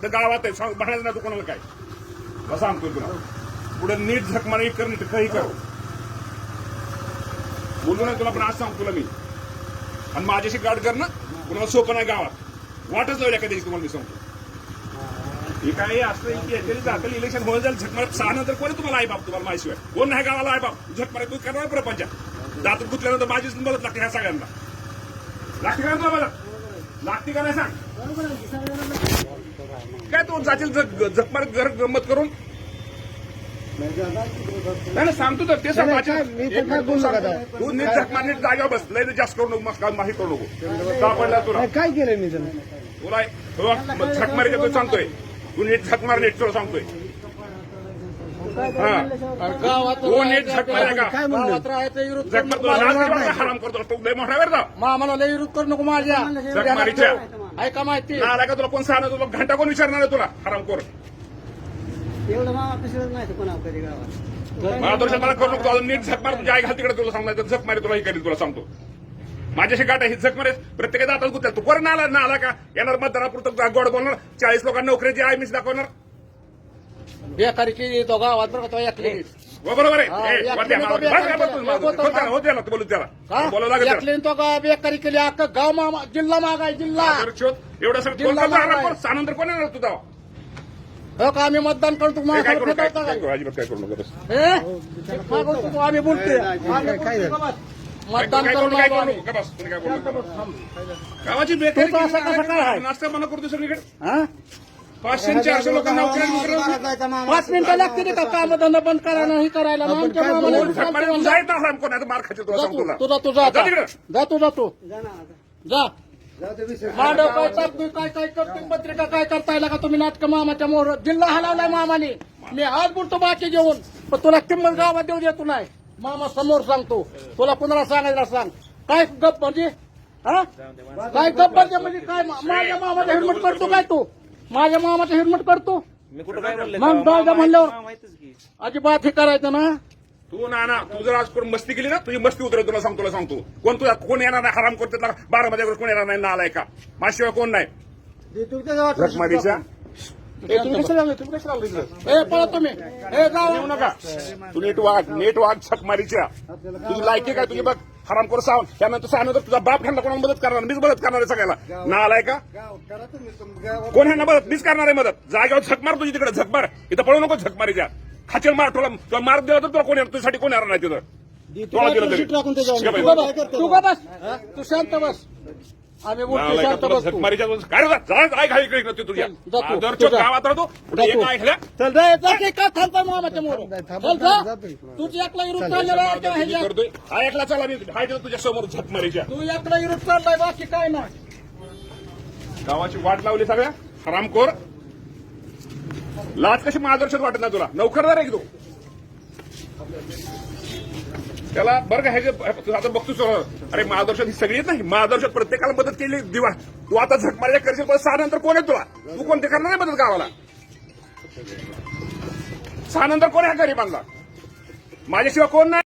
इथं गावात आहे. सांग म्हणायचं ना तू कोणाला काय? मग सांगतोय तुला पुढे नीट झक कर नीट काही कर. बोलू नाही तुला पण आज सांगतो तुला मी. आणि माझ्याशी गाड कर ना. कुणाला सोपं नाही गावात. वाटच लावल्या कधी तुम्हाला मी सांगतो. हे काय असं की याच्याने इलेक्शन होऊन जाईल झकमार सहा नंतर कोणी तुम्हाला आई बाप तुम्हाला माहिशिवाय कोण नाही गावाला आहे बाप? झकमार तू करणार प्रपंचात. दात गुतल्यानंतर माझीच मदत लागते ह्या सगळ्यांना. लागते का तुला लागते का नाही सांग? काय तू झकमार घर गंमत करून? नाही नाही, सांगतो तर ते सांग तू नीट झकमार नीट जागेवर बस. लय जास्त करू नको मग माहिती करू नको. सापडला तुला? काय केलं मी तुला तुला झक मारायचं तू सांगतोय. तू नीट झक मार नीट तुला सांगतोय. हा गावात तू का काय मार तुला हराम करतो तू लय मोठा वेळ मामाला लय विरोध करू नको माझ्या. मारीच्या ऐका माहिती आला का तुला कोण सांगणार तुला घंटा कोण विचारणार आहे तुला हराम कर एवढं मामा पिसळत नाही कोणा कधी गावात मला मला करू नको अजून नीट झक मार तुझ्या आई घाल तिकडे तुला सांगणार झक मारी तुला करेल तुला सांगतो. माझ्याशी गाठ आहे ही झक मारे प्रत्येकाचा आता गुत्या तू कोण आला ना आला का येणार मतदारापुरतं गोड बोलणार चाळीस लोकांना नोकरीची आहे मीच दाखवणार. बेकारी केली तो गावात बरं का तो एकली बरोबर हा, आहे ए, वरती ठिकाणी आम्हाला- तो बस काय बेकार- बोलतो? बेकार- बोल त्याला, हो त्याला बोलू त्याला बोलावं लागेल त्याला. एकलीन तो गा बेकारी केली अख्खा गाव मामा जिल्हा मागाय जिल्हा तर शोध. एवढं सगळं जिल्हा कोण करतो? मागाय. आराम कर. सानंतर कोण येणार तुझा हो का आम्ही मतदान करतो हे काय करू काय करू अजिबात काय करू नको बस. आम्ही बोलतोय आम्ही काय बोलतोय झालं? का बस? काय मतदान काय करू करू काय करू आम्ही. नको. का बस, तुम्ही काय करू नका. गावाची बेकारी तू तर असं केली. कसं काय आहे? नाश्ता बंद करतो सगळीकडे हा? पाचशे आणि चारशे लोकांना नोकऱ्या पाच मिनिटं लागतील का काम धंदा बंद करायला हे करायला. आमच्या मार खायचे तुला जा सांगतो तू जा तिकडं. जा तू जा तू. जा. मांडव काय चालतोय काय काय करतोय पत्रिका काय करता येईल का तुम्ही नाटक मामाच्या मोर जिल्हा हलवलाय मामाने. मी आज बोलतो बाकी घेऊन. पण तुला किंमत गावात देऊ देतो नाही. मामा समोर सांगतो. तुला कुणाला सांगायला सांग. काय गप म्हणजे? हा? काय गप म्हणजे? म्हणजे काय मा- माझ्या मामाचा हेल्मेट करतो काय तू? माझ्या मामाचा हेल्मेट करतो. मग दादा म्हणल्यावर अजिबात हे करायचं ना. तू ना ना तू जर आज कोण मस्ती केली ना तुझी मस्ती उतरेल तुला सांगतो तुला सांगतो. कोण तुला कोण येणार नाही हराम करते बारा मध्ये कोण येणार नाही ना आलाय का माझ्याशिवाय कोण नाही. ए, तुम्ही कशाला आले? तुम्ही कशाला आले? ए पळा तुम्ही. ए जाऊ येऊ नका. तू नीट वाग नीट वाग तुझी लायकी काय तुझी बघ. हराम करू सांग त्यानंतर सांगतो तुझा बाप ह्यांना कोणाला मदत करणार? मीच मदत करणार आहे सगळ्याला ना आलाय का? कोण ह्यांना मदत? मीच करणार आहे मदत. जागेवर झक मार तुझी तिकडे झक मार. इथं पळू नको झक मारीच्या. खाचेल मार तुला तुला मार दिला तर तुला कोण येणार? तुझ्यासाठी कोण येणार नाही तिथं? तू शांत बस. आम्ही बोलतो नालायका, शांत तुला बस झक तू मारीच्या काय रे जा, जा, जा, घाई इकडे इकडे तुझ्या चल रे जा की का मामाच्या मोर. थांब, चल थांब. तुझी एकला चाललेला आहे हा समोर झक मारीच्या तू एकला विरुद्ध चाललाय बाकी काय नाही. गावाची वाट लावली सगळ्या? हरामखोर. लाच कशी मार्गदर्शक वाटत नाही तुला? नोकरदार आहे की तू त्याला बरं का हे तू आता बघतोस अरे मार्गदर्शक ही सगळी नाही. मार्गदर्शक प्रत्येकाला मदत केली दिवा. तू आता झक करशील पण सहा नंतर कोण आहे तुला तू कोणते करणार नाही मदत गावाला? सहा नंतर कोण आहे गरीबांना? माझ्याशिवाय कोण नाही.